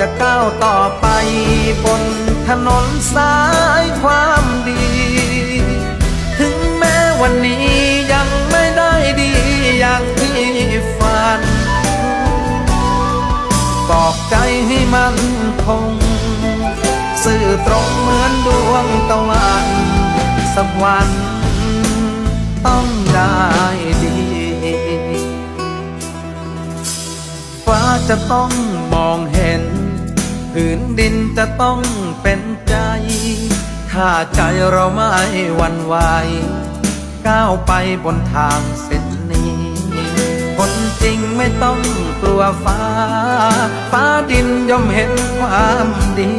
จะก้าวต่อไปบนถนนสายความดี ถึงแม้วันนี้ยังไม่ได้ดีอย่างที่ฝันบอกใจให้มันคงสื่อตรงเหมือนดวงตะวันสักวันต้องได้ดีฟ้าจะต้องมองเห็น ผืนดินจะต้องเป็นใจ ถ้าใจเราไม่วันไหวก้าวไปบนทางเส้นนี้ คนจริงไม่ต้องกลัวฟ้า ฟ้าดินย่อมเห็นความดี